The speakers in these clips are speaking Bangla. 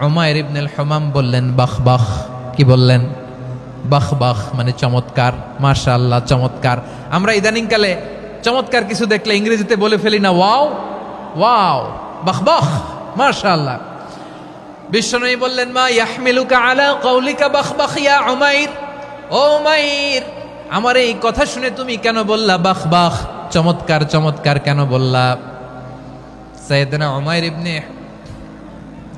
হুমায়ুর ইবনুল হুমাম বললেন, বাহ বাহ। কি বললেন? বাহ বাহ মানে চমৎকার। মাশা আল্লাহ চমৎকার। আমরা ইদানিংকালে চমৎকার কিছু দেখলে ইংরেজিতে বলে ফেলি না, ওয়াও ওয়াও, বাহ বাহ। মাশা আল্লাহ বিশ্বনবী বললেন, মা ইয়াহমিলুকা আলা কৌলিকা বাহ বাহ ইয়া উমাইর? ও উমাইর, আমার এই কথা শুনে তুমি কেন বললা বাহ বাহ? চমৎকার চমৎকার কেন বললা? সাইয়েদনা উমাইর ইবনে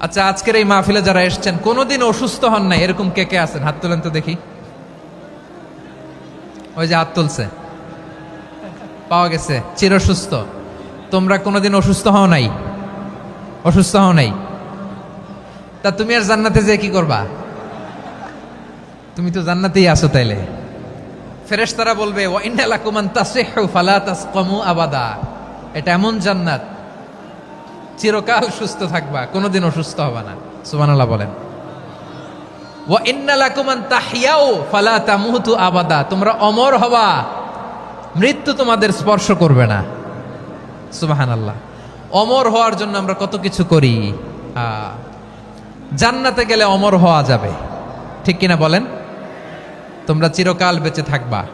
আচ্ছা আজকের এই মাহফিলে যারা এসছেন, কোনোদিন অসুস্থ হন নাই? এরকম কে কে আছেন? হাত তুলেন তো দেখি। ওই যে হাত তুলছে। পাওয়া গেছে। চির সুস্থ তোমরা কোনোদিন অসুস্থ হও নাই? অসুস্থ হও নাই? তা তুমি আর জান্নাতে যে কি করবা? তুমি তো জান্নাতেই আছো তাইলে। ফেরেশতারা বলবে, ওয়া ইন্না লাকুমান তাসিহু ফালা তাসকামু আবাদা। এটা এমন জান্নাত। চিরকাল সুস্থ থাকবা কোনোদিন অসুস্থ হবা না। সুবহানাল্লাহ বলেন। ওয়া ইন্না লাকুমান তাহিয়াও ফালা তামুতু আবাদা। তোমরা অমর হবা, মৃত্যু তোমাদের স্পর্শ করবে না। সুবহানাল্লাহ। অমর হওয়ার জন্য আমরা কত কিছু করি। জান্নাতে গেলে অমর হওয়া যাবে। ঠিক কিনা বলেন? তোমরা চিরকাল বেঁচে থাকবা।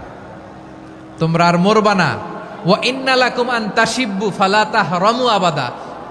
তোমরা আর মরবা না। ও ইন্না লাকুম আন তাশিব্বু, ফালা তাহরামু আবাদা।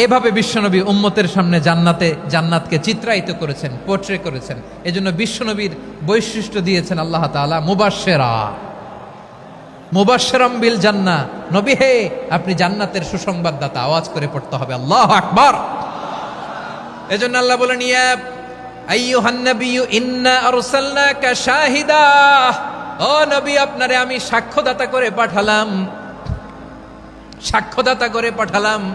এভাবে বিশ্বনবী উম্মতের সামনে জান্নাতে, জান্নাতকে চিত্রায়িত করেছেন পোট্রে করেছেন। এজন্য বিশ্বনবীর বৈশিষ্ট্য দিয়েছেন আল্লাহ তাআলা, মুবাশশেরা। মুবাশশিরাম বিল জান্না। নবী হে, আপনি জান্নাতের সুসংবাদদাতা, আওয়াজ করে পড়তে হবে। আল্লাহ আকবার। এজন্য আল্লাহ বলেন, ইয়া আইয়ুহান নাবিয়্যু, ইন্না শাহিদা। নবী, আপনারে আমি সাক্ষ্যদাতা করে পাঠালাম। সাক্ষ্যদাতা করে পাঠালাম।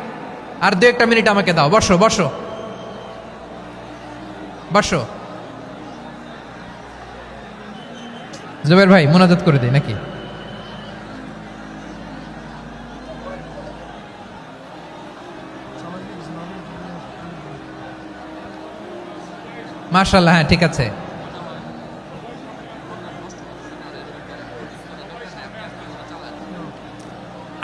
আর দু একটা মিনিট আমাকে দাও। বসো বসো। বসো। জুবের ভাই, মোনাজাত করে দিই নাকি? মার্শাল্লাহ হ্যাঁ ঠিক আছে।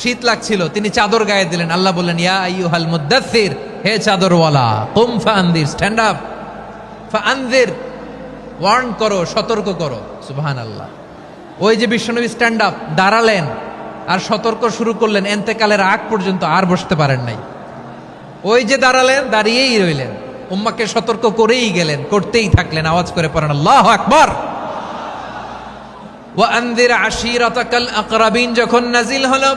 শীত লাগছিল, তিনি চাদর গায়ে দিলেন। আল্লাহ বললেন, ইয়া আইয়ুহাল মুদ্দাসির হে চাদরওয়ালা, কুম ফাআনযির স্ট্যান্ড আপ ফাআনযির ওয়ার্ন করো, সতর্ক করো। সুবহানাল্লাহ। ওই যে বিশ্বনবী স্ট্যান্ড আপ দাঁড়ালেন আর সতর্ক শুরু করলেন। এন্তেকালের আগ পর্যন্ত আর বসতে পারেন নাই। ওই যে দাঁড়ালেন, দাঁড়িয়েই রইলেন। উম্মাকে সতর্ক করেই গেলেন, করতেই থাকলেন। আওয়াজ করে পড়েন, আল্লাহ আকবর! ও আন্দির আশিরাতাকাল আকরাবিন, যখন নাজিল হলো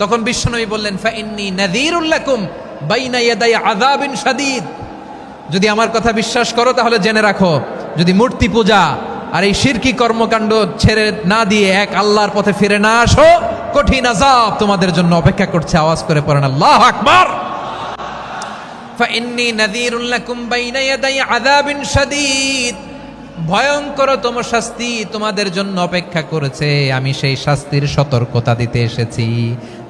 তখন বিশ্বনবী বললেন, ফাইন্নি নাযীরুল লাকুম বাইনা ইয়াদাই আযাবিন শাদীদ। যদি আমার কথা বিশ্বাস করো, তাহলে জেনে রাখো, যদি মূর্তি পূজা আর এই শিরকি কর্মকাণ্ড ছেড়ে না দিয়ে এক আল্লাহর পথে ফিরে না আসো, কঠিন আযাব তোমাদের জন্য অপেক্ষা করছে। আওয়াজ করে পড়েন, আল্লাহ আকবার! ফাইন্নি লাকুম বাইনা ইয়াদাই আযাবিন শাদীদ। ভয়ঙ্কর তম শাস্তি তোমাদের জন্য অপেক্ষা করেছে, আমি সেই শাস্তির সতর্কতা দিতে এসেছি।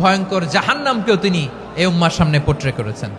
ভয়ঙ্কর জাহান্নামকেও তিনি এই উম্মার সামনে পোট্রে করেছেন।